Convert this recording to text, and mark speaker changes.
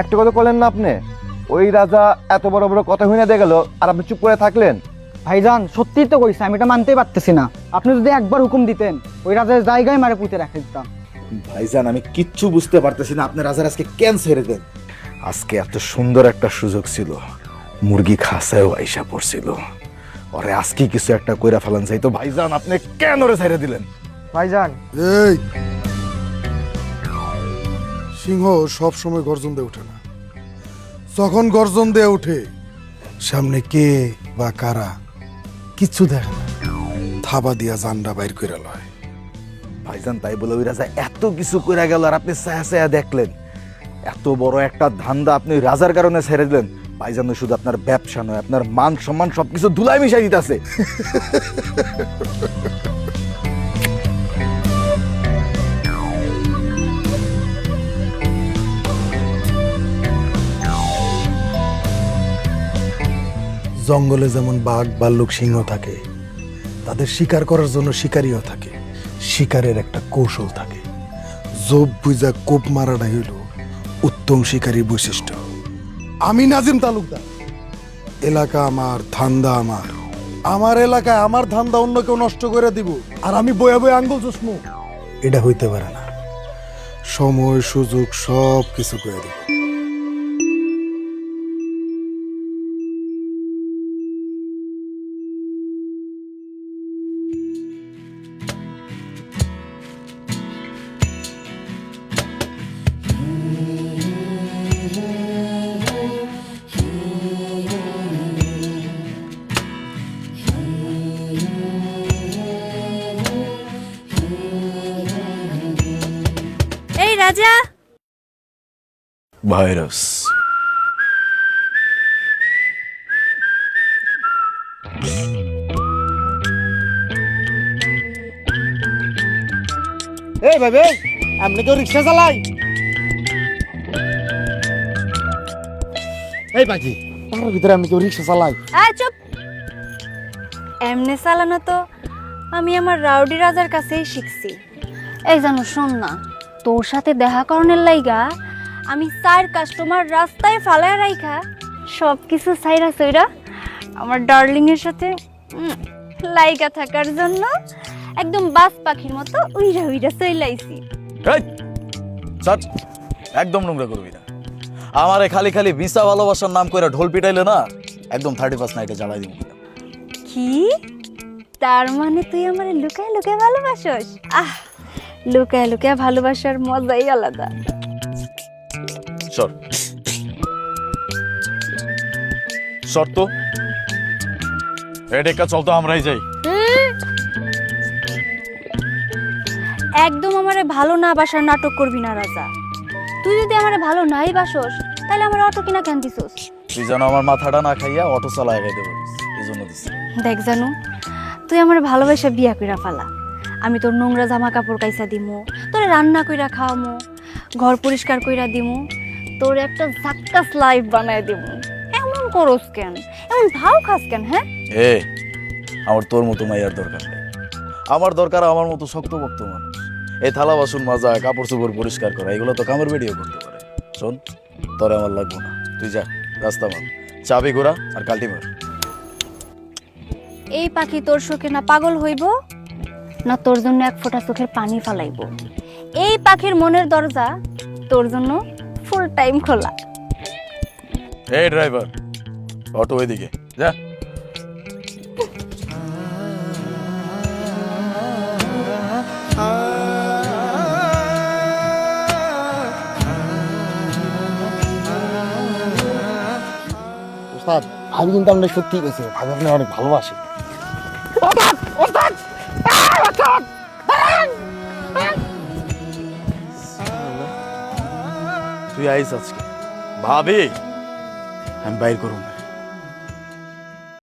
Speaker 1: একটা কথা বলেন না আপনি। ওই রাজা এত বড় বড় কথা হইনা দিয়ে গেল আর আপনি চুপ করে থাকলেন।
Speaker 2: ভাইজান সত্যিই তো কইছে আমি এটা মানতেই পারতেছি না। আপনি যদি একবার হুকুম দিতেন ওই রাজার জায়গায় মারে পুঁতে রেখে দিতাম।
Speaker 3: ভাইজান আমি কিচ্ছু বুঝতে পারতেছি না আপনি রাজার আজকে কেন ছেড়ে দেন? আজকে এত সুন্দর একটা সুযোগ ছিল। মুরগি খাসায়ও আইসা পড়ছিল। ওরে আজকে কিছু একটা কইরা ফেলান চাই তো ভাইজান আপনি কেন ওরে ছেড়ে দিলেন?
Speaker 2: ভাইজান।
Speaker 4: এই সিংহ সব সময় গর্জন দিয়ে ওঠে না। যখন গর্জন দিয়ে ওঠে সামনে কে বা কারা কিচ্ছু দেখে না। থাবা দিয়া জান্ডা বাইর করে লয়।
Speaker 3: ভাইজান তাই বলে ওই রাজা এত কিছু কইরা গেল আর আপনি ছায়া ছায়া দেখলেন। এত বড় একটা ধান্দা আপনি ওই রাজার কারণে ছেড়ে দিলেন। ভাইজান শুধু আপনার ব্যবসা নয় আপনার মান সম্মান সবকিছু ধুলাই মিশাই দিতেছে।
Speaker 4: জঙ্গলে যেমন বাঘ ভাল্লুক সিংহ থাকে, তাদের শিকার করার জন্য শিকারীও থাকে, শিকারের একটা কৌশল থাকে। জব বুঝা কোপ মারাটা হইল উত্তম শিকারীর বৈশিষ্ট্য। আমি নাজিম তালুকদার। এলাকা আমার, ধান্দা আমার। আমার এলাকায় আমার ধান্দা অন্য কেউ নষ্ট করে দিব, আর আমি বয়ে বয়ে আঙ্গুল চুষমু। এটা হইতে পারে না। সময়, সুযোগ সব কিছু করে দিব।
Speaker 5: রাজা?
Speaker 3: ভাইরাস।
Speaker 6: এই ভাবে আপনি কেউ রিক্সা চালাই? এই পাখি তার ভিতরে আমি কেউ রিক্সা চালাই।
Speaker 5: আয় চুপ। এমনি চালানো তো আমি আমার রাউডি রাজার কাছেই শিখছি। এই জানো শোন না। তোর সাথে দেখা করণের লাইগা আমি চার কাস্টমার রাস্তায় ফালায় রাইখা সব কিছু সাইরা সইরা আমার ডার্লিং এর সাথে লাইগা থাকার জন্য একদম বাস পাখির মতো উইরা উইরা চইলাইছি
Speaker 7: একদম নোংরা করবি না। আমারে খালি খালি ভিসা ভালোবাসার নাম করে ঢোল পিটাইলে না একদম থার্টি ফার্স্ট নাইটে জ্বালাই দিব।
Speaker 5: কি? তার মানে তুই আমার লুকায় লুকায় ভালোবাসস? আহ! লুকায় লুকায় ভালোবাসার মজাই আলাদা।
Speaker 7: সর। সর তো। এডেকা চল তো আমরাই যাই।
Speaker 5: একদম আমারে ভালো না বাসার নাটক করবি না রাজা। তুই যদি আমারে ভালো নাই বাসস তাহলে আমার অটো কিনা কেন দিছস?
Speaker 7: তুই যেন আমার মাথাটা না খাইয়া অটো চালায় গাইতে পারিস এই জন্য দিছি।
Speaker 5: দেখ জানু তুই আমার ভালোবাসা বিয়া কইরা ফালা। আমি তোর নোংরা জামা কাপড় কাইসা দিমু তোর রান্না কইরা খাওয়ামু ঘর পরিষ্কার কইরা দিমু তোর একটা জাক্কাস লাইফ বানায় দিমু। এমন করস কেন? এমন ভাও খাস কেন হ্যাঁ?
Speaker 7: এ আমার তোর মতো মাইয়ার দরকার নেই। আমার দরকার আমার মতো শক্তভক্ত মানুষ। এই থালা বাসন মাজা কাপড় চোপড় পরিষ্কার করা এগুলো তো কামের বেডিও করতে পারে। শোন তোরে আমার লাগবো না। তুই যা রাস্তা মার। চাবি ঘোরা আর কাল্টি মার।
Speaker 5: এই পাখি তোর শোকে না পাগল হইব? না তোর জন্য এক ফোঁটা চোখের পানি ফালাইব। এই পাখির মনের দরজা তোর জন্য ফুল টাইম খোলা।
Speaker 7: এই ড্রাইভার অটো ওইদিকে যা।
Speaker 6: ওস্তাদ ভাবি কিন্তু আমরা সত্যি কইছে ভাবি আপনি অনেক ভালোবাসে।
Speaker 7: তুই আইস আজকে। ভাবি আমি বাইর করুন